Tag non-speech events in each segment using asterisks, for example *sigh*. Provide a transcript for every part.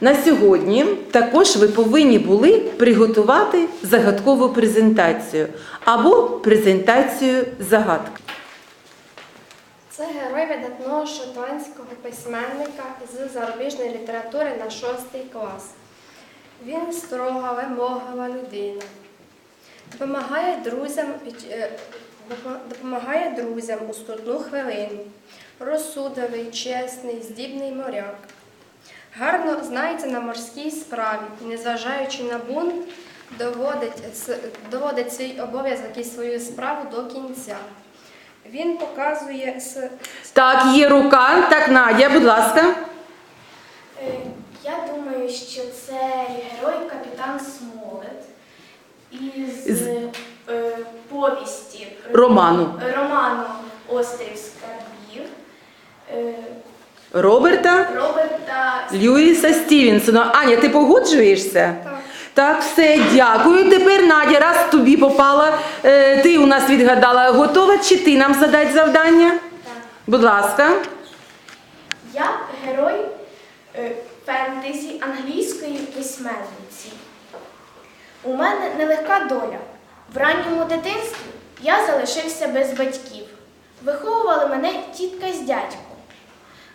На сьогодні також ви повинні були приготувати загадкову презентацію або презентацію загадки. Це герой видатного шотландського письменника з зарубіжної літератури на шостий клас. Він строга, вимоглива людина. Допомагає друзям, е, допо- допомагає друзям у скрутну хвилину. Розсудовий, чесний, здібний моряк. Гарно знається на морській справі і, незважаючи на бунт, доводить, доводить свій обов'язок і свою справу до кінця. Він показує с- Так, є рука. Так, Надя, будь ласка. Е, Я думаю, що це герой капітан Смолет із З- е, повісті Роману. роману Острів Скарбів е, Роберта Роберта Льюіса Стівенсона. Аня, ти погоджуєшся? Так. Так, все, дякую. Тепер Надя, раз тобі попала, е, ти у нас відгадала, готова чи ти нам задать завдання? Так. Будь ласка. Я герой е, фентезі англійської письменниці. У мене нелегка доля. В ранньому дитинстві я залишився без батьків. Виховували мене тітка з дядьком.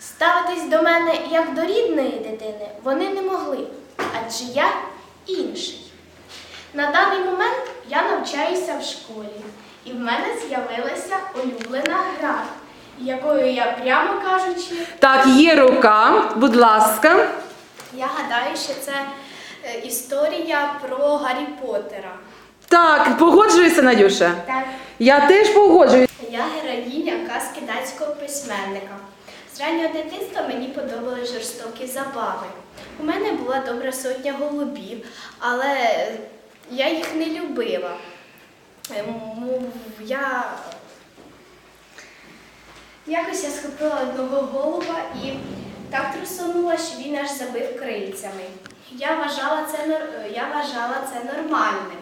Ставитись до мене як до рідної дитини вони не могли, адже я інший. На даний момент я навчаюся в школі, і в мене з'явилася улюблена гра, якою я, прямо кажучи, Так, є рука, будь ласка. я гадаю, що це е, історія про Гаррі Поттера. Так, погоджуєшся, Надюша? Так. Я теж погоджуюся. Я героїня казки датського письменника. З раннього дитинства мені подобались жорстокі забави. У мене була добра сотня голубів, але я їх не любила. Ем, Я... Якось я схопила одного голуба і так трусонула, що він аж забив крильцями. Я вважала це, я вважала це нормальним.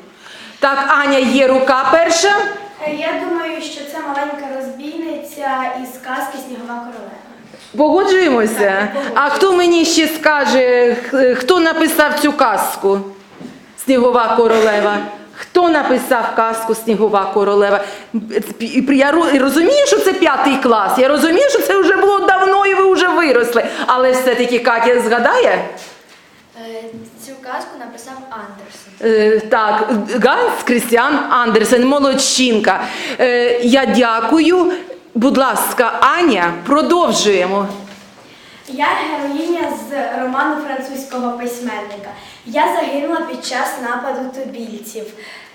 Так, Аня, є рука перша. Е, Я думаю, що це маленька розбійниця із казки Снігова королева. Погоджуємося? А хто мені ще скаже, хто написав цю казку? Снігова королева. Хто написав казку Снігова королева? Я розумію, що це п'ятий клас. Я розумію, що це вже було давно і ви вже виросли. Але все-таки Катя згадає? Е, Цю казку написав Андерсон. Е, Так, Ганс Крістіан Андерсен, молодчинка. Е, Я дякую. Будь ласка, Аня, продовжуємо. Я героїня з роману французького письменника. Я загинула під час нападу тубільців.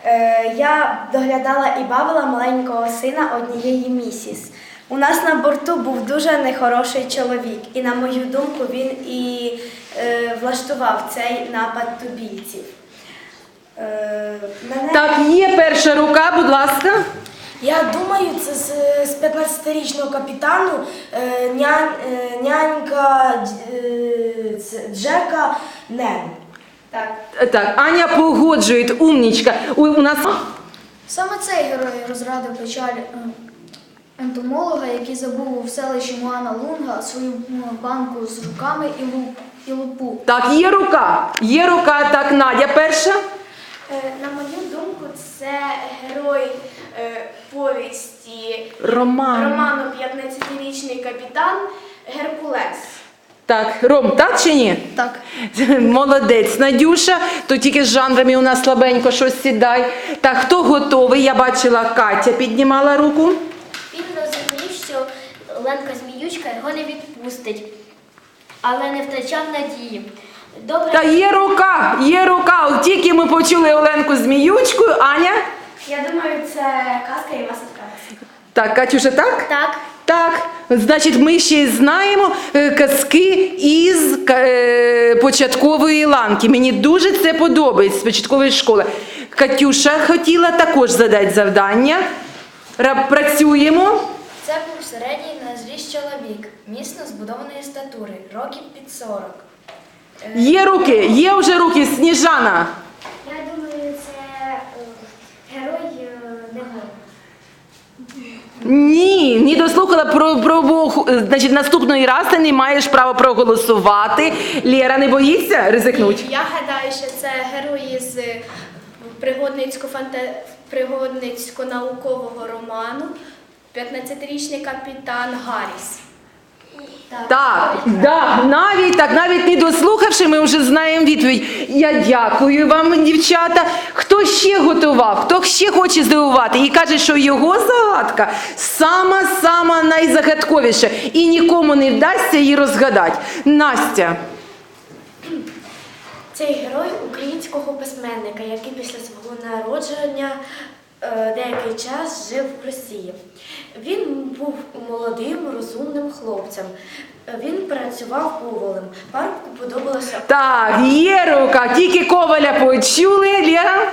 Е, Я доглядала і бавила маленького сина однієї місіс. У нас на борту був дуже нехороший чоловік, і, на мою думку, він і е, влаштував цей напад тубільців. Е, мене... Так, є перша рука, будь ласка. Я думаю, це з, з 15-річного капітану е, нян, е, нянька е, Джека Нен. Так. Так, Аня погоджує, умнічка. У, у нас Саме цей герой розрадив печаль ентомолога, який забув у селищі Муана Лунга свою банку з руками і, луп, і лупу. так, є рука. Є рука. Так, Надя перша. Е, на мою думку, це герой повісті Роман. роману 15-річний капітан Геркулес. Так, Ром, так чи ні? Так. *laughs* Молодець, Надюша, то тільки з жанрами у нас слабенько щось сідай. Так, хто готовий? Я бачила, Катя піднімала руку. Він розумів, що Оленка Зміючка його не відпустить, але не втрачав надії. Добре, Та є рука, є рука. От Тільки ми почули Оленку Зміючку. Аня? Я думаю, це казка Іваса Ткача. Так, Катюша, так? так. Так, значить, ми ще знаємо е, казки із е, початкової ланки. Мені дуже це подобається з початкової школи. Катюша хотіла також задати завдання. Працюємо. Це був середній на зріст чоловік, міцно збудованої статури, років під 40. Є руки, є вже руки, Сніжана. Я думаю, це е, герой е, Негор. Ні, не дослухала про, про Бог. Значить, наступної раз ти не маєш права проголосувати. Лєра не боїться ризикнуть? Я гадаю, що це герої з пригодницько пригодницько-наукового роману 15-річний капітан Гарріс. Так, да, навіть так, навіть не дослухавши, ми вже знаємо відповідь. Я дякую вам, дівчата. Хто ще готував, хто ще хоче здивувати і каже, що його загадка сама сама найзагадковіша і нікому не вдасться її розгадати. Настя. Цей герой українського письменника, який після свого народження деякий час жив в Росії. Він був молодим, розумним хлопцем. Е, Він працював ковалем. Парубку подобалося Так, є рука, тільки коваля почули, Лєра.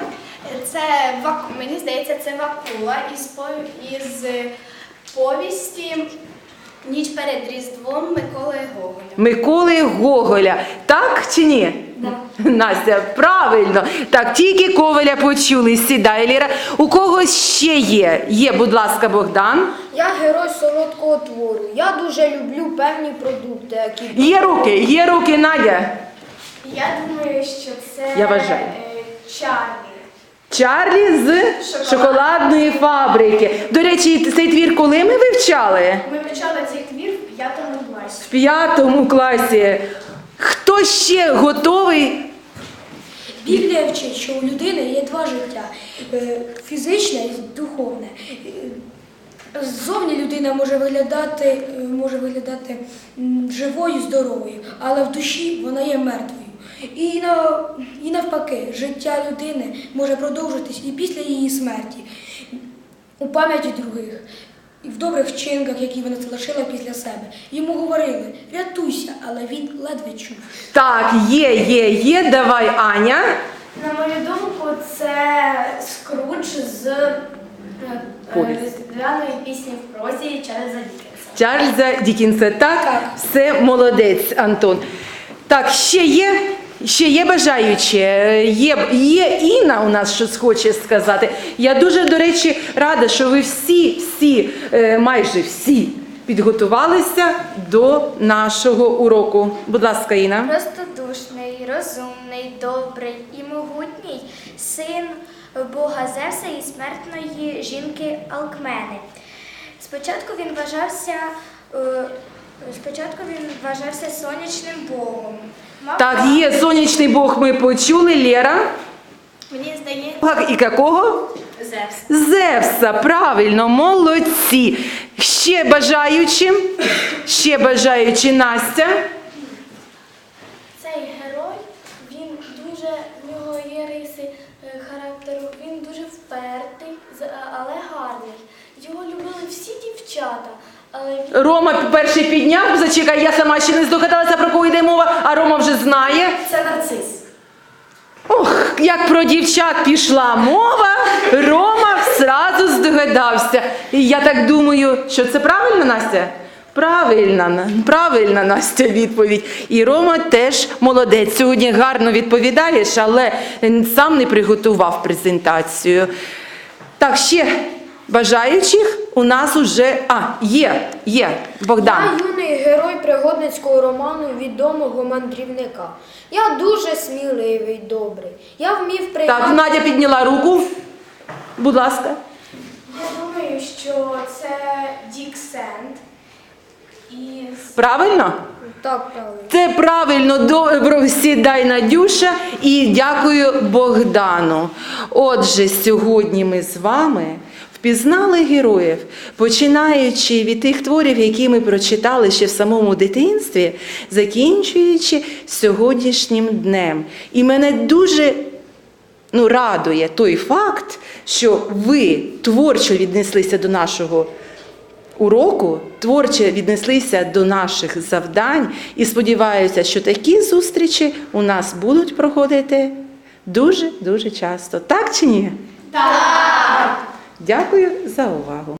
Це Вак- мені здається, це Вакула із, із повісті Ніч перед Різдвом Миколи Гоголя. Миколи Гоголя. Так чи ні? Настя, правильно. Так, тільки коваля почули. Сідай, Ліра. У когось ще є. Є, будь ласка, Богдан. Я герой солодкого твору. Я дуже люблю певні продукти, які Є руки, є руки, Надя. Я думаю, що це Я вважаю. е, Чарлі. Чарлі з шоколадної фабрики. До речі, цей твір коли ми вивчали? Ми вивчали цей твір в п'ятому класі. В п'ятому класі. Хто ще готовий? Біблія вчить, що у людини є два життя е, фізичне і духовне. Е, Ззовні людина може виглядати, е, може виглядати живою, здоровою, але в душі вона є мертвою. І, і навпаки, життя людини може продовжитись і після її смерті, у пам'яті других, і в добрих вчинках, які вона залишила після себе. Йому говорили, рятуйся, але він ледве чув. Так, є, є, є. Давай, Аня. На мою думку, це Скрудж з е, е, різдвяної пісні в прозі Чарльза Дікенса. Чарльза Дікінса. Так, Так. все молодець, Антон. Так, ще є. Ще є бажаючі, є, є Інна у нас щось хоче сказати. Я дуже, до речі, рада, що ви всі, всі, е, майже всі підготувалися до нашого уроку. Будь ласка, Інна. Простодушний, розумний, добрий і могутній син Бога Зевса і смертної жінки Алкмени. Спочатку він вважався, е, спочатку він вважався сонячним богом. Мав Так, є сонячний Бог, ми почули. Лєра. Мені здається, І якого? Зевс. Зевса, правильно, молодці. Ще бажаючі, ще бажаючі Настя. Цей герой, він дуже, в нього є риси е, характеру, він дуже впертий, з- але гарний. Його любили всі дівчата, Рома перший підняв, зачекай, я сама ще не здогадалася, про кого йде мова, а Рома вже знає. це нарцис. Ох, як про дівчат пішла мова, Рома зразу здогадався. І я так думаю, що це правильно, Настя? Правильна, правильна Настя відповідь. І Рома теж молодець. Сьогодні гарно відповідаєш, але сам не приготував презентацію. Так, ще бажаючих у нас уже. А, є, є, Богдан. Я юний герой пригодницького роману відомого мандрівника. Я дуже сміливий, добрий. Я вмів приймати. Так, Надя підняла руку. Будь ласка. Я думаю, що це Дік Сенд. І Правильно? Так, правильно. Це правильно, добро сідай Надюша і дякую Богдану. Отже, сьогодні ми з вами впізнали героїв, починаючи від тих творів, які ми прочитали ще в самому дитинстві, закінчуючи сьогоднішнім днем. І мене дуже ну, радує той факт, що ви творчо віднеслися до нашого уроку, творчо віднеслися до наших завдань і сподіваюся, що такі зустрічі у нас будуть проходити дуже-дуже часто. Так чи ні? Так! Дякую за увагу.